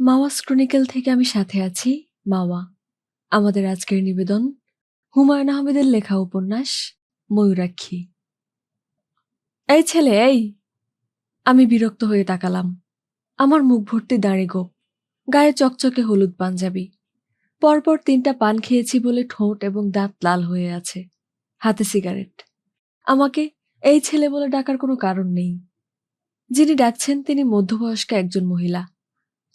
মাওয়াস ক্রনিকেল থেকে আমি সাথে আছি, মাওয়া। আমাদের আজকের নিবেদন, হুমায়ুন আহমেদের লেখা উপন্যাস, ময়ূরাক্ষী। এই ছেলে, এই! আমি বিরক্ত হয়ে তাকালাম। আমার মুখ ভর্তি দাঁড়ে গোপ গায়ে চকচকে হলুদ পাঞ্জাবি। পরপর তিনটা পান খেয়েছি বলে ঠোঁট এবং দাঁত লাল হয়ে আছে। হাতে সিগারেট। আমাকে এই ছেলে বলে ডাকার কোনো কারণ নেই। যিনি ডাকছেন তিনি মধ্যবয়স্ক একজন মহিলা।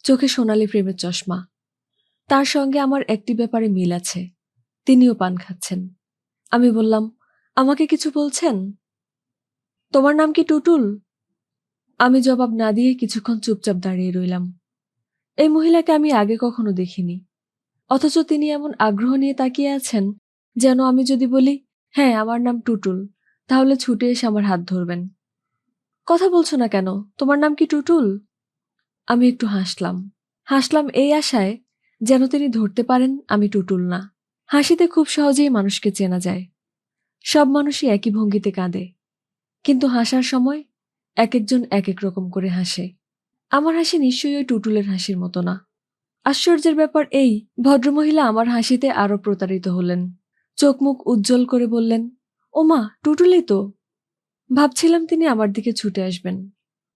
চোখে সোনালি প্রেমের চশমা। তার সঙ্গে আমার একটি ব্যাপারে মিল আছে। তিনিও পান খাচ্ছেন। আমি বললাম, আমাকে কিছু বলছেন? তোমার নাম কি টুটুল? আমি জবাব না দিয়ে কিছুক্ষণ চুপচাপ দাঁড়িয়ে রইলাম। এই মহিলাকে আমি আগে কখনো দেখিনি। অথচ তিনি এমন আগ্রহ নিয়ে তাকিয়ে আছেন যেন আমি যদি বলি হ্যাঁ আমার নাম টুটুল, তাহলে ছুটে এসে আমার হাত ধরবেন। কথা বলছো না কেন? তোমার নাম কি টুটুল? আমি একটু হাসলাম। হাসলাম এই আশায় যেন তিনি ধরতে পারেন আমি টুটুল না। হাসিতে খুব সহজেই মানুষকে চেনা যায়। সব মানুষই একই ভঙ্গিতে কাঁদে। কিন্তু হাসার সময় এক একজন এক এক রকম করে হাসে। আমার হাসি নিশ্চয়ই ওই টুটুলের হাসির মতো না। আশ্চর্যের ব্যাপার এই, ভদ্রমহিলা আমার হাসিতে আরও প্রতারিত হলেন। চোখ মুখ উজ্জ্বল করে বললেন, ওমা, টুটুলই তো। ভাবছিলাম তিনি আমার দিকে ছুটে আসবেন।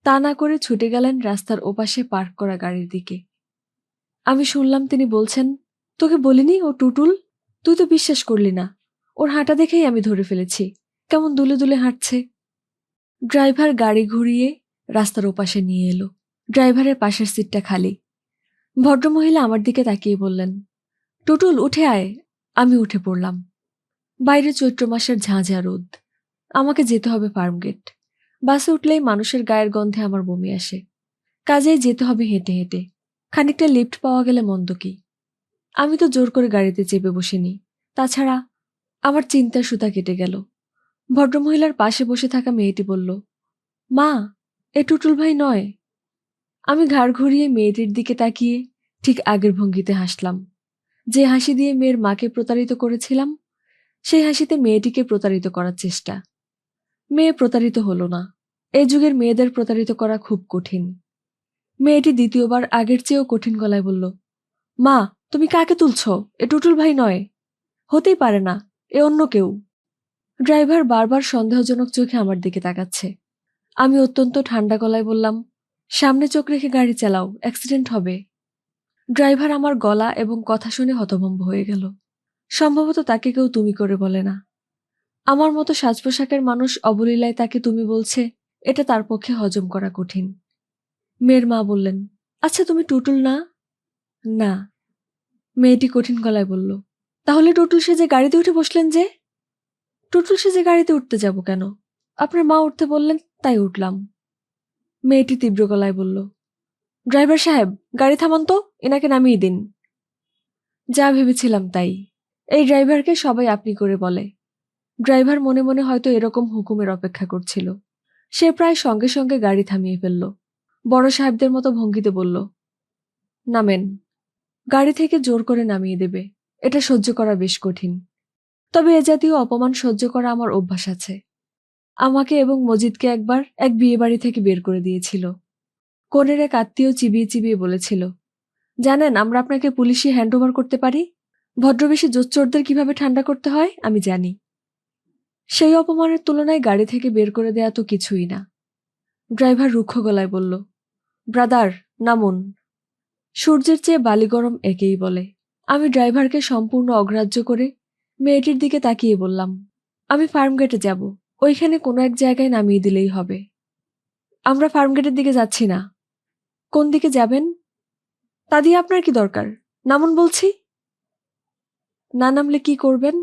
তা না করে ছুটে গেলেন রাস্তার ওপাশে পার্ক করা গাড়ির দিকে। আমি শুনলাম তিনি বলছেন, তোকে বলিনি ও টুটুল? তুই তো বিশ্বাস করলি না। ওর হাঁটা দেখেই আমি ধরে ফেলেছি। কেমন দুলে দুলে হাঁটছে। ড্রাইভার গাড়ি ঘুরিয়ে রাস্তার ওপাশে নিয়ে এলো। ড্রাইভারের পাশের সিটটা খালি। ভদ্রমহিলা আমার দিকে তাকিয়ে বললেন, টুটুল, উঠে আয়। আমি উঠে পড়লাম। বাইরে চৈত্র মাসের ঝাঁঝা রোদ। আমাকে যেতে হবে ফার্মগেট। বাসে উঠলেই মানুষের গায়ের গন্ধে আমার বমি আসে। কাজেই যেতে হবে হেঁটে হেঁটে। খানিকটা লিফট পাওয়া গেলে মন্দ কি? আমি তো জোর করে গাড়িতে চেপে বসিনি। তাছাড়া আমার চিন্তার সুতা কেটে গেল। ভদ্রমহিলার পাশে বসে থাকা মেয়েটি বলল, মা, এ টুটুল ভাই নয়? আমি ঘাড় ঘুরিয়ে মেয়েটির দিকে তাকিয়ে ঠিক আগের ভঙ্গিতে হাসলাম। যে হাসি দিয়ে মেয়ের মাকে প্রতারিত করেছিলাম, সেই হাসিতে মেয়েটিকে প্রতারিত করার চেষ্টা। মেয়ে প্রতারিত হলো না। এই যুগের মেয়েদের প্রতারিত করা খুব কঠিন। মেয়েটি দ্বিতীয়বার আগের চেয়েও কঠিন গলায় বলল, মা, তুমি কাকে তুলছ? এ টুটুল ভাই নয়। হতেই পারে না, এ অন্য কেউ। ড্রাইভার বারবার সন্দেহজনক চোখে আমার দিকে তাকাচ্ছে। আমি অত্যন্ত ঠান্ডা গলায় বললাম, সামনে চোখ রেখে গাড়ি চালাও, অ্যাক্সিডেন্ট হবে। ড্রাইভার আমার গলা এবং কথা শুনে হতভম্ব হয়ে গেল। সম্ভবত তাকে কেউ তুমি করে বলে না। আমার মতো সাজ পোশাকের মানুষ অবলীলায় তাকে তুমি বলছে এটা তার পক্ষে হজম করা কঠিন। মেয়ের মা বললেন আচ্ছা তুমি টুটুল না? না। মেয়েটি কঠিন গলায় বলল, তাহলে টুটুল সেজে গাড়িতে উঠে বসলেন যে? টুটুল সেজে গাড়িতে উঠতে যাব কেন? আপনার মা উঠতে বললেন, তাই উঠলাম। মেয়েটি তীব্র গলায় বলল, ড্রাইভার সাহেব, গাড়ি থামান তো, এনাকে নামিয়ে দিন। যা ভেবেছিলাম তাই। এই ড্রাইভারকে সবাই আপনি করে বলে। ড্রাইভার মনে মনে হয়তো এরকম হুকুমের অপেক্ষা করছিল। সে প্রায় সঙ্গে সঙ্গে গাড়ি থামিয়ে ফেলল। বড় সাহেবদের মতো ভঙ্গিতে বলল, নামেন, গাড়ি থেকে জোর করে নামিয়ে দেবে। এটা সহ্য করা বেশ কঠিন। তবে এ জাতীয় অপমান সহ্য করা আমার অভ্যাস আছে। আমাকে এবং মজিদকে একবার এক বিয়ে বাড়ি থেকে বের করে দিয়েছিল। কোনের এক আত্মীয় চিবিয়ে চিবিয়ে বলেছিল, জানেন, আমরা আপনাকে পুলিশে হ্যান্ড ওভার করতে পারি? ভদ্রবেশী জোচ্চোরদের কীভাবে ঠান্ডা করতে হয় আমি জানি। সেই অপমানের তুলনায় গাড়ি থেকে বের করে দেয়া তো কিছুই না। ড্রাইভার রুক্ষ গলায় বলল, ব্রাদার, নামুন। সূর্যের চেয়ে বালি গরম একেই বলে। আমি ড্রাইভারকে সম্পূর্ণ অগ্রাহ্য করে মেয়েটির দিকে তাকিয়ে বললাম, আমি ফার্মগেটে যাব। ওইখানে কোনো এক জায়গায় নামিয়ে দিলেই হবে। আমরা ফার্মগেটের দিকে যাচ্ছি না। কোন দিকে যাবেন? তা দিয়ে আপনার কি দরকার? নামুন বলছি। না নামলে কি করবেন?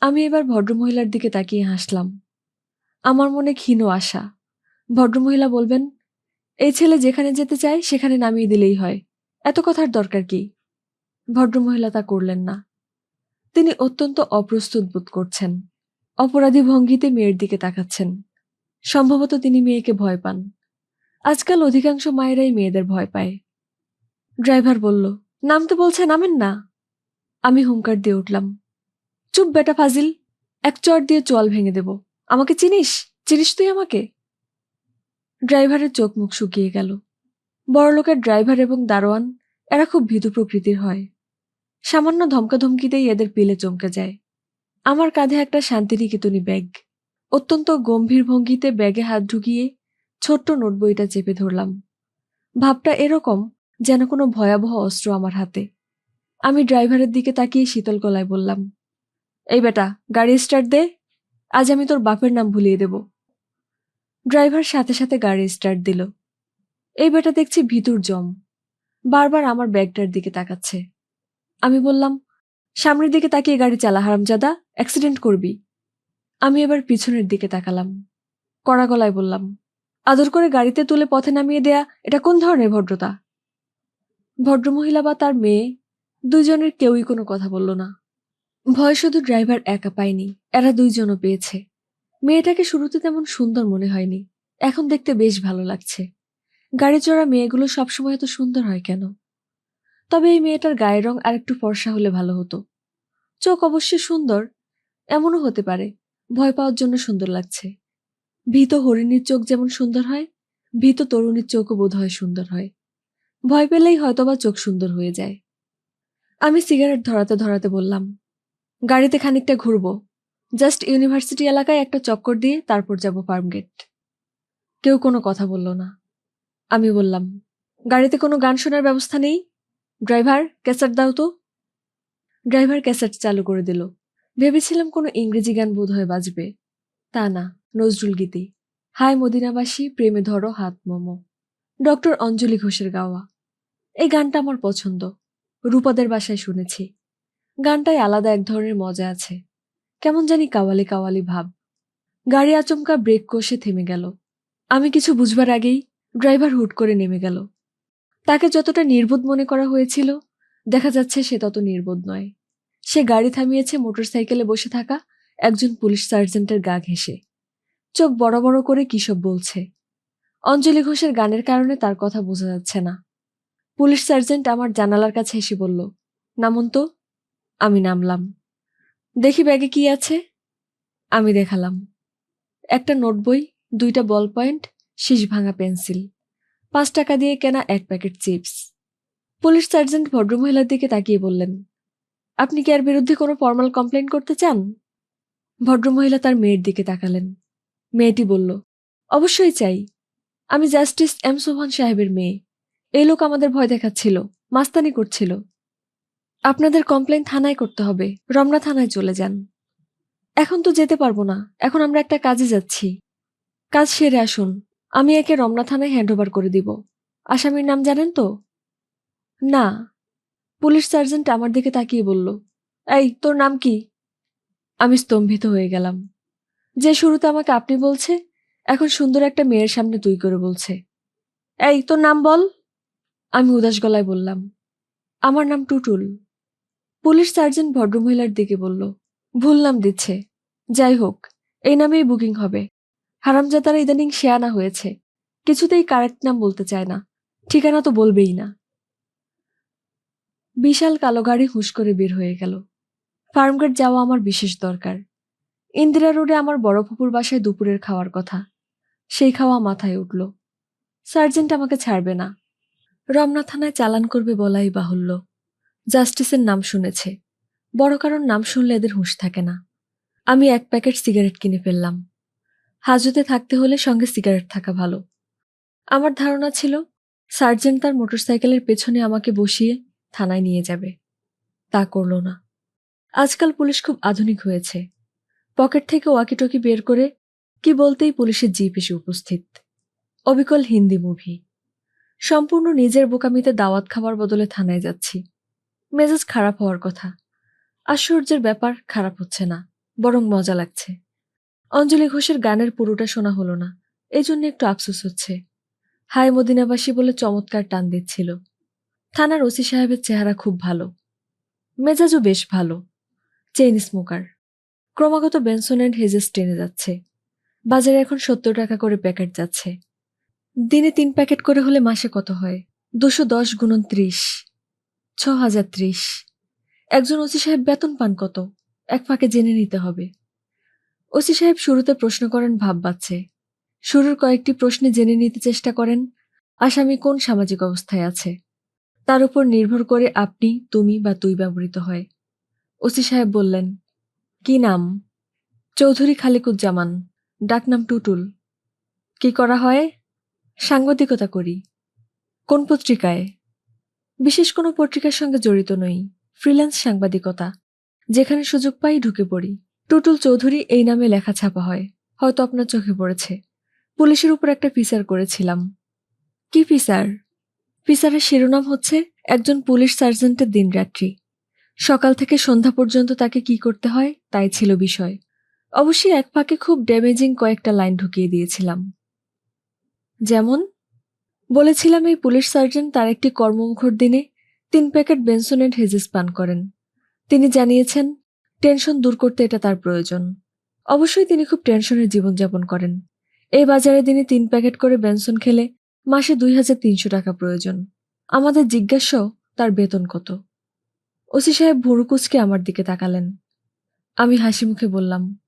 আমি এবার ভদ্রমহিলার দিকে তাকিয়ে হাসলাম। আমার মনে ক্ষীণ আশা। ভদ্রমহিলা বলবেন, এই ছেলে যেখানে যেতে চায়, সেখানে নামিয়ে দিলেই হয়। এত কথার দরকার কি? ভদ্রমহিলা তা করলেন না। তিনি অত্যন্ত অপ্রস্তুত বোধ করছেন। অপরাধী ভঙ্গিতে মেয়ের দিকে তাকাচ্ছেন। সম্ভবত তিনি মেয়েকে ভয় পান। আজকাল অধিকাংশ মায়েরাই মেয়েদের ভয় পায়। ড্রাইভার বলল, নামতে বলছে, নামেন না। আমি হুঙ্কার দিয়ে উঠলাম। চুপ বেটা ফাজিল, এক চট দিয়ে চোয়াল ভেঙে দেব। আমাকে চিনিস? চিনিস তুই আমাকে? ড্রাইভারের চোখ মুখ শুকিয়ে গেল। বড়লোকের ড্রাইভার এবং দারোয়ান, এরা খুব ভীতু প্রকৃতির হয়। সামান্য ধমকাধমকিতেই এদের পিলে চমকে যায়। আমার কাঁধে একটা শান্তিনিকেতনী ব্যাগ। অত্যন্ত গম্ভীর ভঙ্গিতে ব্যাগে হাত ঢুকিয়ে ছোট্ট নোটবইটা চেপে ধরলাম। ভাবটা এরকম যেন কোনো ভয়াবহ অস্ত্র আমার হাতে। আমি ড্রাইভারের দিকে তাকিয়ে শীতল গলায় বললাম এই বেটা, গাড়ি স্টার্ট দে। আজ আমি তোর বাপের নাম ভুলিয়ে দেব। ড্রাইভার সাথে সাথে গাড়ি স্টার্ট দিল। এই বেটা দেখছি ভিতুর জম। বারবার আমার ব্যাগটার দিকে তাকাচ্ছে। আমি বললাম, সামনের দিকে তাকিয়ে গাড়ি চালা হারামজাদা অ্যাক্সিডেন্ট করবি। আমি এবার পিছনের দিকে তাকালাম। কড়া গলায় বললাম, আদর করে গাড়িতে তুলে পথে নামিয়ে দেয়া, এটা কোন ধরনের ভদ্রতা? ভদ্রমহিলা বা তার মেয়ে দুইজনের কেউই কোনো কথা বলল না। ভয় শুধু ড্রাইভার একা পায়নি, এরা দুইজনও পেয়েছে। মেয়েটাকে শুরুতে তেমন সুন্দর মনে হয়নি, এখন দেখতে বেশ ভালো লাগছে। গাড়ি চড়া মেয়েগুলো সবসময় এত সুন্দর হয় কেন? তবে এই মেয়েটার গায়ের রং আর একটু ফর্সা হলে ভালো হতো। চোখ অবশ্যই সুন্দর, এমনও হতে পারে, ভয় পাওয়ার জন্য সুন্দর লাগছে। ভীত হরিণীর চোখ যেমন সুন্দর হয়, ভীত তরুণীর চোখও বোধ হয় সুন্দর হয়। ভয় পেলেই হয়তোবা চোখ সুন্দর হয়ে যায়। আমি সিগারেট ধরাতে ধরাতে বললাম গাড়িতে খানিকটা ঘুরবো। জাস্ট ইউনিভার্সিটি এলাকায় একটা চক্কর দিয়ে তারপর যাব ফার্মগেট। কেউ কোনো কথা বলল না। আমি বললাম, গাড়িতে কোনো গান শোনার ব্যবস্থা নেই? ড্রাইভার, ক্যাসেট দাও তো। ড্রাইভার ক্যাসেট চালু করে দিল। ভেবেছিলাম কোনো ইংরেজি গান বোধ হয় বাজবে। তা না, নজরুল গীতি। হায় মদিনাবাসী, প্রেমে ধরো হাত মোমো। ডক্টর অঞ্জলি ঘোষের গাওয়া। এই গানটা আমার পছন্দ। রূপাদের বাসায় শুনেছি। গানটায় আলাদা এক ধরনের মজা আছে। কেমন জানি কাওয়ালি কাওয়ালি ভাব। গাড়ি আচমকা ব্রেক কষে থেমে গেল। আমি কিছু বুঝবার আগেই ড্রাইভার হুট করে নেমে গেল। তাকে যতটা নির্বোধ মনে করা হয়েছিল, দেখা যাচ্ছে সে তত নির্বোধ নয়। সে গাড়ি থামিয়েছে মোটরসাইকেলে বসে থাকা একজন পুলিশ সার্জেন্টের গা ঘেঁষে। চোখ বড় বড় করে কিসব বলছে। অঞ্জলি ঘোষের গানের কারণে তার কথা বোঝা যাচ্ছে না। পুলিশ সার্জেন্ট আমার জানালার কাছে এসে বলল, নামুন তো। আমি নামলাম। দেখি ব্যাগে কি আছে? আমি দেখালাম। একটা নোট বই, দুইটা বল পয়েন্ট, শীষ ভাঙা পেন্সিল। পাঁচ টাকা দিয়ে কেনা এক প্যাকেট চিপস। পুলিশ সার্জেন্ট ভদ্রমহিলার দিকে তাকিয়ে বললেন, আপনি কি এর বিরুদ্ধে কোনো ফর্মাল কমপ্লেন করতে চান? ভদ্রমহিলা তার মেয়ের দিকে তাকালেন। মেয়েটি বলল, অবশ্যই চাই। আমি জাস্টিস এম সোহান সাহেবের মেয়ে। এই লোক আমাদের ভয় দেখাচ্ছিল, মাস্তানি করছিল। আপনাদের কমপ্লেন থানায় করতে হবে। রমনা থানায় চলে যান। এখন তো যেতে পারব না। এখন আমরা একটা কাজে যাচ্ছি। কাজ সেরে আসুন। আমি একে রমনা থানায় হ্যান্ডওভার করে দিব। আসামির নাম জানেন তো? না। পুলিশ সার্জেন্ট আমার দিকে তাকিয়ে বলল, এই, তোর নাম কি? আমি স্তম্ভিত হয়ে গেলাম। যে শুরুতে আমাকে আপনি বলছে, এখন সুন্দর একটা মেয়ের সামনে তুই করে বলছে। এই, তোর নাম বল? আমি উদাস গলায় বললাম, আমার নাম টুটুল। পুলিশ সার্জেন্ট ভদ্রমহিলার দিকে বলল ভুল নাম দিচ্ছে। যাই হোক, এই নামেই বুকিং হবে। হারামজাদারা ইদানিং শেয়ানা হয়েছে। কিছুতেই কারেক্ট নাম বলতে চায় না। ঠিকানা তো বলবেই না। বিশাল কালো গাড়ি হুঁশ করে বের হয়ে গেল। ফার্মগেট যাওয়া আমার বিশেষ দরকার। ইন্দিরা রোডে আমার বড় ফুপুর বাসায় দুপুরের খাওয়ার কথা। সেই খাওয়া মাথায় উঠল। সার্জেন্ট আমাকে ছাড়বে না। রমনা থানায় চালান করবে বলাই বাহুল্য। জাস্টিসের নাম শুনেছে। বড় কারণ নাম শুনলে এদের হুঁশ থাকে না। আমি এক প্যাকেট সিগারেট কিনে ফেললাম। হাজতে থাকতে হলে সঙ্গে সিগারেট থাকা ভালো। আমার ধারণা ছিল, সার্জেন্ট তার মোটরসাইকেলের পেছনে আমাকে বসিয়ে থানায় নিয়ে যাবে। তা করল না। আজকাল পুলিশ খুব আধুনিক হয়েছে। পকেট থেকে ওয়াকিটকি বের করে কি বলতেই পুলিশের জিপ এসে উপস্থিত। অবিকল হিন্দি মুভি। সম্পূর্ণ নিজের বোকামিতে দাওয়াত খাবার বদলে থানায় যাচ্ছি। মেজাজ খারাপ হওয়ার কথা। আশ্চর্যের ব্যাপার খারাপ হচ্ছে না, বরং মজা লাগছে। অঞ্জলি ঘোষের গানের পুরোটা শোনা হলো না এই জন্য একটু আফসোস হচ্ছে। হায় মদিনাবাসী বলে চমৎকার টান দিচ্ছিল। থানার ওসি সাহেবের চেহারা খুব ভালো। মেজাজও বেশ ভালো। Chain smoker. ক্রমাগত বেনসন অ্যান্ড হেজেস টেনে যাচ্ছে। বাজারে এখন সত্তর টাকা করে প্যাকেট যাচ্ছে। দিনে তিন প্যাকেট করে হলে মাসে কত হয়? দুশো দশ গুণন ত্রিশ। ছ হাজার ত্রিশ। একজন ওসি সাহেব বেতন পান কত? এক ফাঁকে জেনে নিতে হবে। ওসি সাহেব শুরুতে প্রশ্ন করেন, ভাব বাচ্ছে শুরুর কয়েকটি প্রশ্নে জেনে নিতে চেষ্টা করেন, আসামি কোন সামাজিক অবস্থায় আছে? তার উপর নির্ভর করে আপনি, তুমি বা তুই ব্যবহৃত হয়। ওসি সাহেব বললেন, কি নাম? চৌধুরী খালিকুজ্জামান, ডাকনাম টুটুল। কি করা হয়? সাংবাদিকতা করি। কোন পত্রিকায়? বিশেষ কোনো পত্রিকার সঙ্গে জড়িত নই। ফ্রিল্যান্স সাংবাদিকতা। যেখানে সুযোগ পাই ঢুকে পড়ি। টুটুল চৌধুরী এই নামে লেখা ছাপা হয়। হয়তো আপনার চোখে পড়েছে। পুলিশের উপর একটা ফিসার করেছিলাম। কি ফিসার ফিসারের শিরোনাম হচ্ছে, একজন পুলিশ সার্জেন্টের দিনরাত্রি সকাল থেকে সন্ধ্যা পর্যন্ত তাকে কি করতে হয়, তাই ছিল বিষয়। অবশ্যই এক ফাঁকে খুব ড্যামেজিং কয়েকটা লাইন ঢুকিয়ে দিয়েছিলাম। যেমন বলেছিলাম এই পুলিশ সার্জন তার একটি কর্মমুখর দিনে তিন প্যাকেট বেনসোনেট হেজেস পান করেন। তিনি জানিয়েছেন, টেনশন দূর করতে এটা তার প্রয়োজন। অবশ্যই তিনি খুব টেনশনের জীবনযাপন করেন। এই বাজারে তিনি তিন প্যাকেট করে বেনসন খেলে মাসে দুই হাজার তিনশো টাকা প্রয়োজন। আমাদের জিজ্ঞাসাও তার বেতন কত? ওসি সাহেব ভুরুকুচকে আমার দিকে তাকালেন। আমি হাসি মুখে বললাম,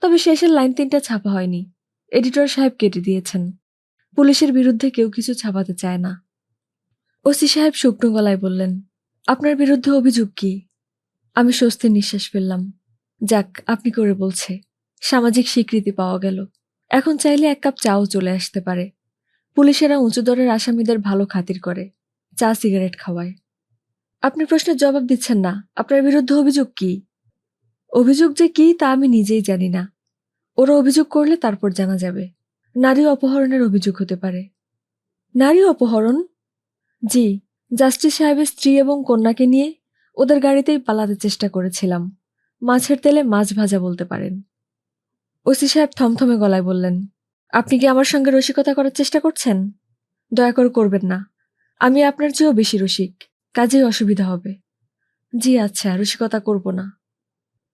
তবে শেষের লাইন তিনটা ছাপা হয়নি। এডিটর সাহেব কেটে দিয়েছেন। পুলিশের বিরুদ্ধে কেউ কিছু ছাপাতে চায় না। ওসি সাহেব শুকনো গলায় বললেন, আপনার বিরুদ্ধে অভিযোগ কি? আমি স্বস্তির নিঃশ্বাস ফেললাম। যাক, আপনি করে বলছে। সামাজিক স্বীকৃতি পাওয়া গেল। এখন চাইলে এক কাপ চাও চলে আসতে পারে। পুলিশেরা উঁচু দরের আসামিদের ভালো খাতির করে। চা, সিগারেট খাওয়ায়। আপনি প্রশ্নের জবাব দিচ্ছেন না। আপনার বিরুদ্ধে অভিযোগ কি? অভিযোগ যে কি তা আমি নিজেই জানি না। ওরা অভিযোগ করলে তারপর জানা যাবে। নারী অপহরণের অভিযোগ হতে পারে। নারী অপহরণ? জি, জাস্টিস সাহেবের স্ত্রী এবং কন্যাকে নিয়ে ওদের গাড়িতেই পালাতে চেষ্টা করেছিলাম। মাছের তেলে মাছ ভাজা বলতে পারেন। ওসি সাহেব থমথমে গলায় বললেন, আপনি কি আমার সঙ্গে রসিকতা করার চেষ্টা করছেন? দয়া করে করবেন না। আমি আপনার চেয়েও বেশি রসিক। কাজেই অসুবিধা হবে। জি আচ্ছা রসিকতা করব না।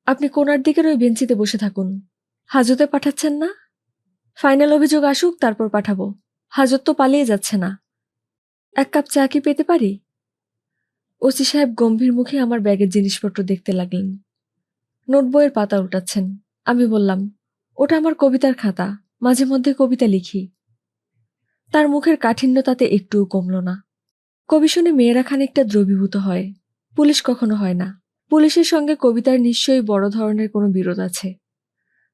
আপনি কোনার দিকের ওই বেঞ্চিতে বসে থাকুন। হাজতে পাঠাচ্ছেন না? ফাইনাল অভিযোগ আসুক, তারপর পাঠাবো। হাজত তো পালিয়ে যাচ্ছে না। এক কাপ চা কি পেতে পারি? ওসি সাহেব গম্ভীর মুখে আমার ব্যাগের জিনিসপত্র দেখতে লাগলেন। নোট বইয়ের পাতা উঠাচ্ছেন। আমি বললাম, ওটা আমার কবিতার খাতা। মাঝে মধ্যে কবিতা লিখি। তার মুখের কাঠিন্য তাতে একটুও কমল না। কবি শুনে মেয়েরা খানিকটা দ্রবীভূত হয়। পুলিশ কখনো হয় না। পুলিশের সঙ্গে কবিতার নিশ্চয়ই বড় ধরনের কোনো বিরোধ আছে।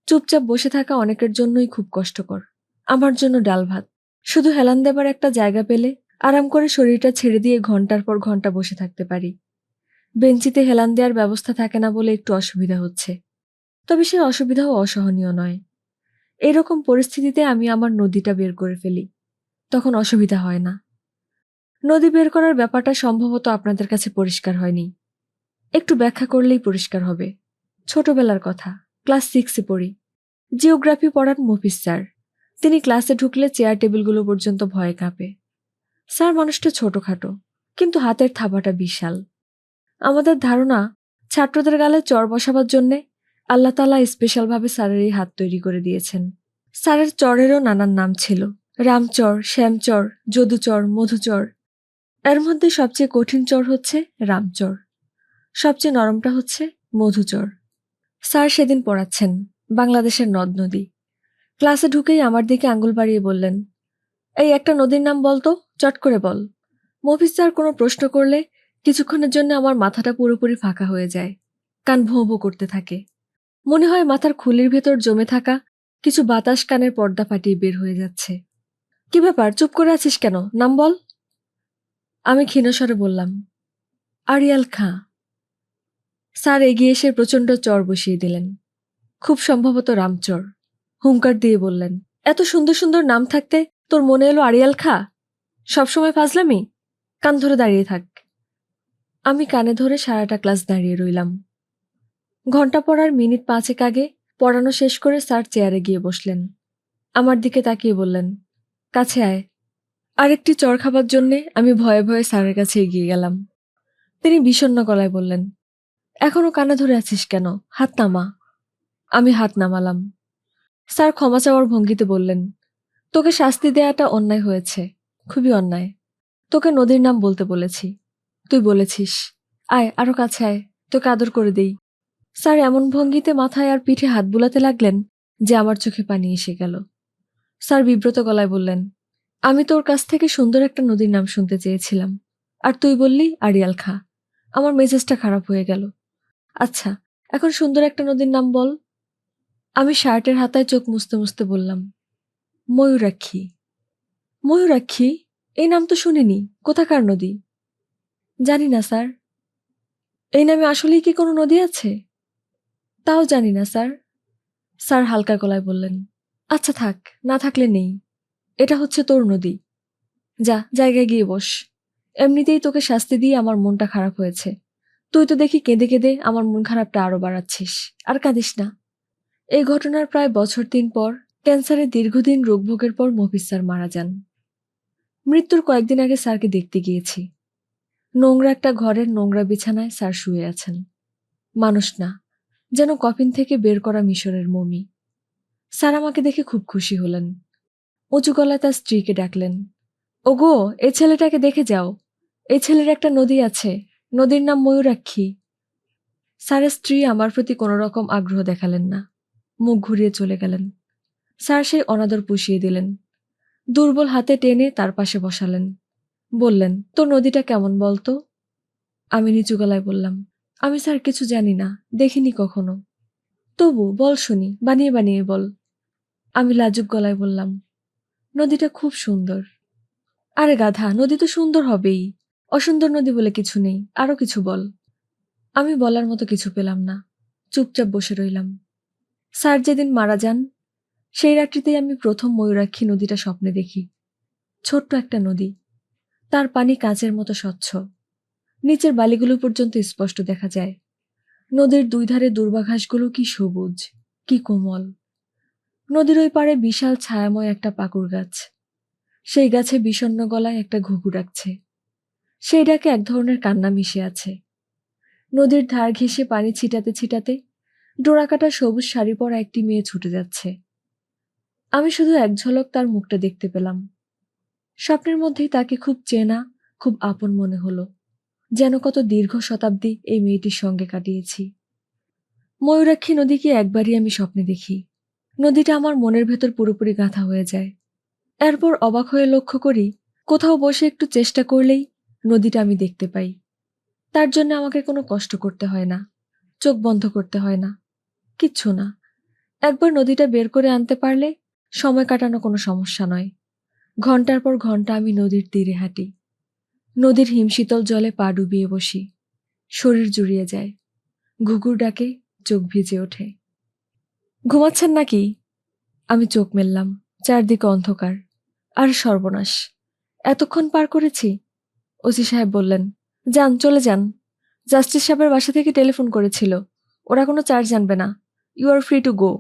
চুপচাপ বসে থাকা অনেকের জন্যই খুব কষ্টকর। আমার জন্য ডাল ভাত। শুধু হেলান দেবার একটা জায়গা পেলে আরাম করে শরীরটা ছেড়ে দিয়ে ঘণ্টার পর ঘণ্টা বসে থাকতে পারি। বেঞ্চিতে হেলান দেওয়ার ব্যবস্থা থাকে না বলে একটু অসুবিধা হচ্ছে। তবে সে অসুবিধাও অসহনীয় নয়। এরকম পরিস্থিতিতে আমি আমার নদীটা বের করে ফেলি। তখন অসুবিধা হয় না। নদী বের করার ব্যাপারটা সম্ভবত আপনাদের কাছে পরিষ্কার হয়নি। একটু ব্যাখ্যা করলেই পরিষ্কার হবে। ছোটবেলার কথা। ক্লাস সিক্সে পড়ি। জিওগ্রাফি পড়ান মফিস স্যার। তিনি ক্লাসে ঢুকলে চেয়ার টেবিলগুলো পর্যন্ত ভয়ে কাঁপে। স্যার, মানুষটা ছোটখাটো, কিন্তু হাতের থাবাটা বিশাল। আমাদের ধারণা, ছাত্রদের গালে চর বসাবার জন্যে আল্লাহ তালা স্পেশালভাবে স্যারের এই হাত তৈরি করে দিয়েছেন। স্যারের চরেরও নানান নাম ছিল। রামচর, শ্যামচর, যদুচর, মধুচর। এর মধ্যে সবচেয়ে কঠিন চর হচ্ছে রামচর। সবচেয়ে নরমটা হচ্ছে মধুচর। স্যার সেদিন পড়াচ্ছেন। বাংলাদেশের নদ নদী। ক্লাসে ঢুকেই আমার দিকে আঙ্গুল বাড়িয়ে বললেন, এই একটা নদীর নাম বলতো চট করে বল। মফিজ স্যার কোনো প্রশ্ন করলে কিছুক্ষণের জন্য আমার মাথাটা পুরোপুরি ফাঁকা হয়ে যায়, কান ভোঁ ভোঁ করতে থাকে। মনে হয় মাথার খুলির ভেতর জমে থাকা কিছু বাতাস কানের পর্দা ফাটিয়ে বের হয়ে যাচ্ছে। কি ব্যাপার, চুপ করে আছিস কেন? নাম বল। আমি ক্ষীণস্বরে বললাম, আরিয়াল খাঁ। স্যার এগিয়ে এসে প্রচণ্ড চর বসিয়ে দিলেন। খুব সম্ভবত রামচর। হুঙ্কার দিয়ে বললেন, এত সুন্দর সুন্দর নাম থাকতে তোর মনে এলো আড়িয়াল খা? সবসময় ফাজলামি? কান ধরে দাঁড়িয়ে থাক। আমি কানে ধরে সারাটা ক্লাস দাঁড়িয়ে রইলাম। ঘণ্টা পড়ার মিনিট পাঁচেক আগে পড়ানো শেষ করে স্যার চেয়ারে গিয়ে বসলেন। আমার দিকে তাকিয়ে বললেন, কাছে আয়। আরেকটি চর খাবার জন্যে আমি ভয়ে ভয়ে স্যারের কাছে এগিয়ে গেলাম। তিনি বিষণ্ণ গলায় বললেন, এখনও কানে ধরে আছিস কেন? হাত নামা। আমি হাত নামালাম। স্যার ক্ষমা চাওয়ার ভঙ্গিতে বললেন, তোকে শাস্তি দেয়াটা অন্যায় হয়েছে, খুবই অন্যায়। তোকে নদীর নাম বলতে বলেছি। তুই বলেছিস, আয়, আরও কাছে আয়, তোকে আদর করে দেই। স্যার এমন ভঙ্গিতে মাথায় আর পিঠে হাত বুলাতে লাগলেন যে আমার চোখে পানি এসে গেল। স্যার বিব্রত গলায় বললেন, আমি তোর কাছ থেকে সুন্দর একটা নদীর নাম শুনতে চেয়েছিলাম। আর তুই বললি, আড়িয়াল খা। আমার মেজাজটা খারাপ হয়ে গেল। আচ্ছা এখন সুন্দর একটা নদীর নাম বল। আমি শার্টের হাতায় চোখ মুছতে মুছতে বললাম, ময়ূরাক্ষী ময়ূরাক্ষী, এই নাম তো শুনিনি, কোথাকার নদী? জানি না, স্যার। এই নামে আসলেই কি কোনো নদী আছে? তাও জানি না, স্যার। স্যার হালকা গলায় বললেন আচ্ছা থাক, না থাকলে নেই। এটা হচ্ছে তোর নদী। যা, জায়গায় গিয়ে বস। এমনিতেই তোকে শাস্তি দিয়ে আমার মনটা খারাপ হয়েছে। তুই তো দেখি কেঁদে কেঁদে আমার মন খারাপটা আরও বাড়াচ্ছিস। আর কাঁদিস না। এই ঘটনার প্রায় বছর তিন পর ক্যান্সারে দীর্ঘদিন রোগভোগের পর মফিজ স্যার মারা যান। মৃত্যুর কয়েকদিন আগে স্যারকে দেখতে গিয়েছি। নোংরা একটা ঘরের নোংরা বিছানায় স্যার শুয়ে আছেন। মানুষ না, যেন কফিন থেকে বের করা মিশরের মমি। স্যার আমাকে দেখে খুব খুশি হলেন। উঁচু গলায় তার স্ত্রীকে ডাকলেন, ওগো এ ছেলেটাকে দেখে যাও। এই ছেলের একটা নদী আছে, নদীর নাম ময়ূরাক্ষী। স্যারের স্ত্রী আমার প্রতি কোনো রকম আগ্রহ দেখালেন না। মুখ ঘুরিয়ে চলে গেলেন। স্যার সেই অনাদর পুষিয়ে দিলেন। দুর্বল হাতে টেনে তার পাশে বসালেন। বললেন, তোর নদীটা কেমন বলতো? আমি নিচু গলায় বললাম, আমি স্যার কিছু জানি না, দেখিনি কখনো। তবু বল শুনি, বানিয়ে বানিয়ে বল। আমি লাজুক গলায় বললাম, নদীটা খুব সুন্দর। আরে গাধা, নদী তো সুন্দর হবেই। অসুন্দর নদী বলে কিছু নেই আরও কিছু বল। আমি বলার মতো কিছু পেলাম না, চুপচাপ বসে রইলাম। স্যার যেদিন মারা যান, সেই রাত্রিতেই আমি প্রথম ময়ূরাক্ষী নদীটা স্বপ্নে দেখি। ছোট্ট একটা নদী। তার পানি কাঁচের মতো স্বচ্ছ। নিচের বালিগুলো পর্যন্ত স্পষ্ট দেখা যায়। নদীর দুই ধারে দুর্বাঘাসগুলো কি সবুজ, কি কোমল। নদীর ওই পাড়ে বিশাল ছায়াময় একটা পাকুর গাছ। সেই গাছে বিষণ্ন গলায় একটা ঘুঘু ডাকছে। সেই ডাকে এক ধরনের কান্না মিশে আছে। নদীর ধার ঘেঁষে পানি ছিটাতে ছিটাতে ডোরাকাটা সবুজ শাড়ি পরা একটি মেয়ে ছুটে যাচ্ছে। আমি শুধু এক ঝলক তার মুখটা দেখতে পেলাম। স্বপ্নের মধ্যেই তাকে খুব চেনা, খুব আপন মনে হলো, যেন কত দীর্ঘ শতাব্দী এই মেয়েটির সঙ্গে কাটিয়েছি। ময়ূরাক্ষী নদীকে একবারই আমি স্বপ্নে দেখি। নদীটা আমার মনের ভেতর পুরোপুরি গাঁথা হয়ে যায়। এরপর অবাক হয়ে লক্ষ্য করি, কোথাও বসে একটু চেষ্টা করলেই নদীটা আমি দেখতে পাই। তার জন্য আমাকে কোনো কষ্ট করতে হয় না, চোখ বন্ধ করতে হয় না। কিচ্ছু না। একবার নদীটা বের করে আনতে পারলে সময় কাটানো কোনো সমস্যা নয়। ঘণ্টার পর ঘণ্টা আমি নদীর তীরে হাঁটি। নদীর হিমশীতল জলে পা ডুবিয়ে বসি। শরীর জুড়িয়ে যায়। ঘুঘুর ডাকে চোখ ভিজে ওঠে। ঘুমাচ্ছেন নাকি? আমি চোখ মেললাম। চারদিকে অন্ধকার। আর সর্বনাশ। এতক্ষণ পার করেছি? ওসি সাহেব বললেন, যান, চলে যান। জাস্টিস সাহেবের বাসা থেকে টেলিফোন করেছিল। ওরা কোনো চার্জ জানবে না। You are free to go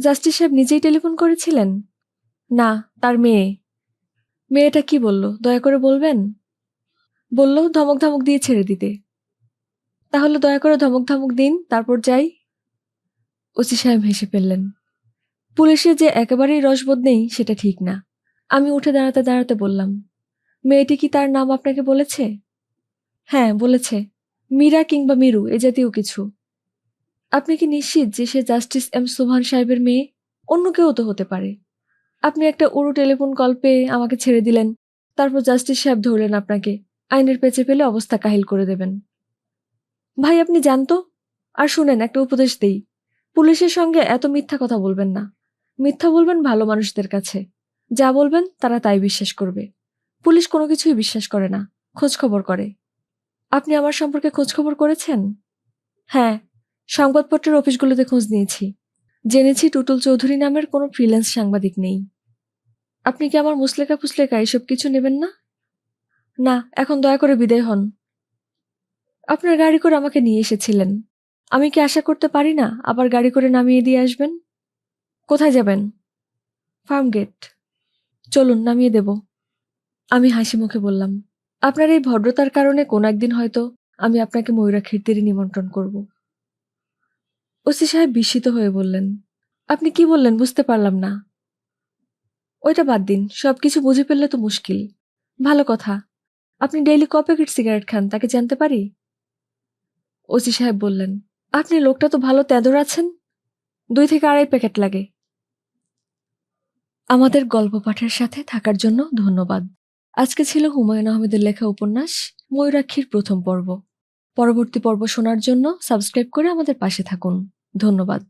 justice সাহেব নিজেই টেলিফোন করেছিলেন? না, তার মেয়ে। মেয়েটা কি বলল? দয়া করে বলবেন? বলল, ধমক ধমক দিয়ে ছেড়ে দিতে। তাহলে দয়া করে ধমক ধমক দিন, তারপর যাই। ওসি সাহেব হেসে ফেললেন। পুলিশে যে একেবারেই রসবোধ নেই, সেটা ঠিক না। আমি উঠে দাঁড়াতে দাঁড়াতে বললাম, মেয়েটি কি তার নাম আপনাকে বলেছে? হ্যাঁ বলেছে। মীরা কিংবা মিরু, এ জাতীয় কিছু। আপনি কি নিশ্চিত যে সে জাস্টিস এম সুভান সাহেবের মেয়ে? অন্য কেউ তো হতে পারে। আপনি একটা উড়ু টেলিফোন কল পেয়ে আমাকে ছেড়ে দিলেন। তারপর জাস্টিস সাহেব ধরলেন আপনাকে। আইনের পেঁচে ফেলে অবস্থা কাহিল করে দেবেন। ভাই, আপনি জানতো? আর শুনেন, একটা উপদেশ দেই। পুলিশের সঙ্গে এত মিথ্যা কথা বলবেন না। মিথ্যা বলবেন ভালো মানুষদের কাছে। যা বলবেন তারা তাই বিশ্বাস করবে। পুলিশ কোনো কিছুই বিশ্বাস করে না। খোঁজ খবর করে। আপনি আমার সম্পর্কে খোঁজ খবর করেছেন? হ্যাঁ সংবাদপত্রের অফিসগুলোতে খোঁজ নিয়েছি। জেনেছি টুটুল চৌধুরী নামের কোনো ফ্রিল্যান্স সাংবাদিক নেই। আপনি কি আমার মুসলেকা ফুসলেকা এসব কিছু নেবেন না? না, এখন দয়া করে বিদায় হন। আপনার গাড়ি করে আমাকে নিয়ে এসেছিলেন। আমি কি আশা করতে পারি না আবার গাড়ি করে নামিয়ে দিয়ে আসবেন? কোথায় যাবেন? ফার্ম গেট চলুন, নামিয়ে দেব। আমি হাসি মুখে বললাম, আপনার এই ভদ্রতার কারণে কোন একদিন হয়তো আমি আপনাকে ময়ূরাক্ষীর তীরে নিমন্ত্রণ করব। ওসি সাহেব বিস্মিত হয়ে বললেন, আপনি কি বললেন? বুঝতে পারলাম না। ওইটা বাদ দিন সব কিছু বুঝে ফেললে তো মুশকিল। ভালো কথা, আপনি ডেইলি ক প্যাকেট সিগারেট খান, তাকে জানতে পারি? ওসি সাহেব বললেন, আপনি লোকটা তো ভালো তেদর আছেন, দুই থেকে আড়াই প্যাকেট লাগে। আমাদের গল্প পাঠের সাথে থাকার জন্য ধন্যবাদ। আজকে ছিল হুমায়ুন আহমেদের লেখা উপন্যাস, ময়ূরাক্ষীর প্রথম পর্ব। পরবর্তী পর্ব শোনার জন্য সাবস্ক্রাইব করে আমাদের পাশে থাকুন। ধন্যবাদ।